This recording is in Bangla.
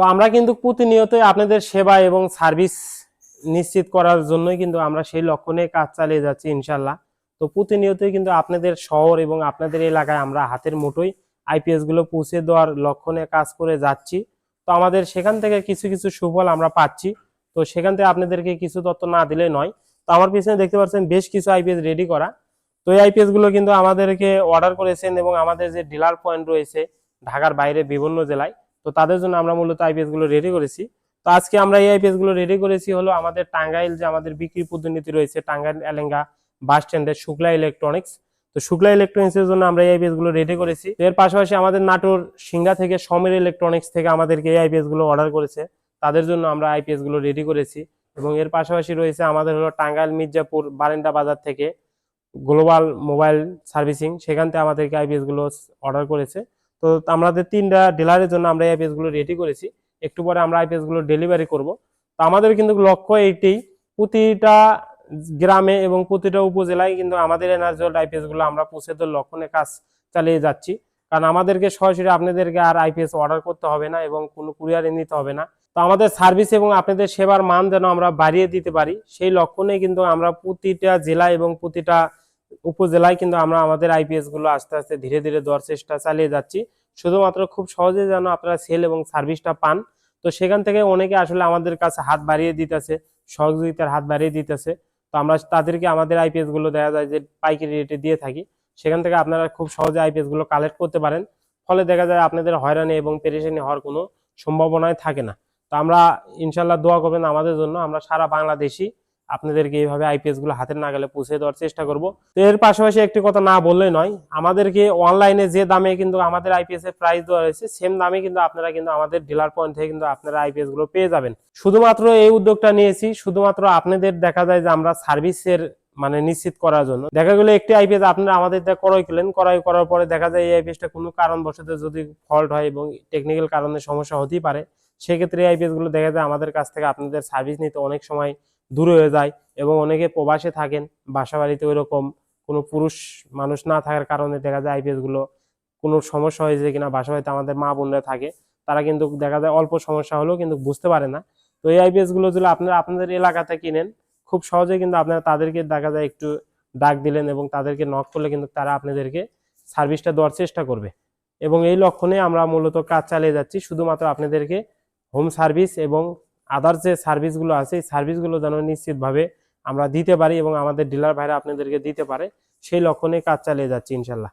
তো আমরা কিন্তু প্রতিনিয়তই আপনাদের সেবা এবং সার্ভিস নিশ্চিত করার জন্যই কিন্তু আমরা সেই লক্ষ্যে কাজ চালিয়ে যাচ্ছি ইনশাল্লাহ তো প্রতিনিয়তই কিন্তু আপনাদের শহর এবং আপনাদের এলাকায় আমরা হাতের মুঠোই আইপিএসগুলো পৌঁছে দেওয়ার লক্ষ্যে কাজ করে যাচ্ছি। তো আমাদের সেখান থেকে কিছু কিছু সুফল আমরা পাচ্ছি। তো সেখান থেকে আপনাদেরকে কিছু তথ্য না দিলে নয়। তো আমার পিছনে দেখতে পাচ্ছেন বেশ কিছু আইপিএস রেডি করা। তো এই আইপিএসগুলো কিন্তু আমাদেরকে অর্ডার করেছেন এবং আমাদের যে ডিলার পয়েন্ট রয়েছে ঢাকার বাইরে বিভিন্ন জেলায়। তো তাদের জন্য আমরা মূলত আইপিএসগুলো রেডি করেছি। তো আজকে আমরা এই আইপিএসগুলো রেডি করেছি হলো আমাদের টাঙ্গাইল যে আমাদের বিক্রি পদ্ধতি রয়েছে, টাঙ্গাইল, এলেঙ্গা বাস স্ট্যান্ডের শুক্লা ইলেকট্রনিক্স তো শুক্লা ইলেকট্রনিক্স এর জন্য আমরা এই আইপিএসগুলো রেডি করেছি। এর পাশাপাশি আমাদের নাটোর সিঙ্গা থেকে সমীর ইলেকট্রনিক্স থেকে আমাদেরকে এই আইপিএসগুলো অর্ডার করেছে। তাদের জন্য আমরা আইপিএসগুলো রেডি করেছি এবং এর পাশাপাশি রয়েছে আমাদের হলো টাঙ্গাইল, মির্জাপুর বারিন্ডা বাজার থেকে গ্লোবাল মোবাইল সার্ভিসিং সেখান থেকে আমাদেরকে আইপিএসগুলো অর্ডার করেছে। তো আমাদের তিনটা ডিলারের জন্য আমরা আইপিএসগুলো রেডি করেছি। একটু পরে আমরা আইপিএসগুলো ডেলিভারি করব। তো আমাদের কিন্তু লক্ষ্য এইটাই প্রতিটা গ্রামে এবং প্রতিটা উপজেলায় কিন্তু আমাদের এনার্জল আইপিএসগুলো আমরা পৌঁছে দেওয়ার লক্ষণে কাজ চালিয়ে যাচ্ছি। কারণ আমাদেরকে সরাসরি আপনাদেরকে আর আইপিএস অর্ডার করতে হবে না এবং কোনো কুরিয়ারে নিতে হবে না। তো আমাদের সার্ভিস এবং আপনাদের সেবার মান যেন আমরা বাড়িয়ে দিতে পারি, সেই লক্ষণে কিন্তু আমরা প্রতিটা জেলা এবং প্রতিটা উপজেলায় কিন্তু আমরা আমাদের আইপিএসগুলো আস্তে আস্তে ধীরে ধীরে দেওয়ার চেষ্টা চালিয়ে যাচ্ছি। শুধুমাত্র খুব সহজে যেন আপনারা সেল এবং সার্ভিসটা পান। তো সেখান থেকে অনেকে আসলে আমাদের কাছে হাত বাড়িয়ে দিতেছে, সহযোগিতার হাত বাড়িয়ে দিতেছে। তো আমরা তাদেরকে আমাদের আইপিএসগুলো দেখা যায় যে পাইকারি রেটে দিয়ে থাকি। সেখান থেকে আপনারা খুব সহজে আইপিএসগুলো কালেক্ট করতে পারেন। ফলে দেখা যায় আপনাদের হয়রানি এবং পেরেশানি হওয়ার কোনো সম্ভাবনাই থাকে না। তো আমরা ইনশাল্লাহ দোয়া করবেন আমাদের জন্য। আমরা সারা বাংলাদেশি আপনাদেরকে এইভাবে আইপিএসগুলো হাতের নাগালে পৌঁছে দেওয়ার চেষ্টা করব। তো এর পাশাপাশি একটি কথা না বললে নয়, আমাদেরকে অনলাইনে যে দামে কিন্তু আমাদের আইপিএস এর প্রাইস দেওয়া হয়েছে সেম দামে কিন্তু আপনারা কিন্তু আমাদের ডিলার পয়েন্ট থেকে কিন্তু আপনারা আইপিএসগুলো পেয়ে যাবেন। শুধুমাত্র এই উদ্যোগটা নিয়েছি, শুধুমাত্র আপনাদের দেখা যায় যে আমরা সার্ভিসের মানে নিশ্চিত করার জন্য। দেখা গেলো একটি আইপিএস আপনারা আমাদের ক্রয় করলেন, ক্রয় করার পরে দেখা যায় এই আইপিএসটা কোনো কারণবশত যদি ফল্ট হয় এবং টেকনিক্যাল কারণে সমস্যা হতেই পারে, সেক্ষেত্রে এই আইপিএসগুলো দেখা যায় আমাদের কাছ থেকে আপনাদের সার্ভিস নিতে অনেক সময় দূরে হয়ে যায় এবং অনেকে প্রবাসে থাকেন বাসা বাড়িতে ওইরকম কোনো পুরুষ মানুষ না থাকার কারণে দেখা যায় আইপিএসগুলো কোনো সমস্যা হয়েছে কিনা বাসা বাড়িতে আমাদের মা বোনরা থাকে, তারা কিন্তু দেখা যায় অল্প সমস্যা হলেও কিন্তু বুঝতে পারে না। তো এই আইপিএসগুলো যদি আপনারা আপনাদের এলাকাতে কিনেন, খুব সহজে কিন্তু আপনারা তাদেরকে দেখা যায় একটু ডাক দিলেন এবং তাদেরকে নক করলে কিন্তু তারা আপনাদেরকে সার্ভিসটা দেওয়ার চেষ্টা করবে। এবং এই লক্ষণে আমরা মূলত কাজ চালিয়ে যাচ্ছি, শুধুমাত্র আপনাদেরকে হোম সার্ভিস এবং আদার যে সার্ভিসগুলো আছে, এই সার্ভিসগুলো যেন নিশ্চিতভাবে আমরা দিতে পারি এবং আমাদের ডিলার ভাইরা আপনাদেরকে দিতে পারে, সেই লক্ষণে কাজ চালিয়ে যাচ্ছি ইনশাল্লাহ।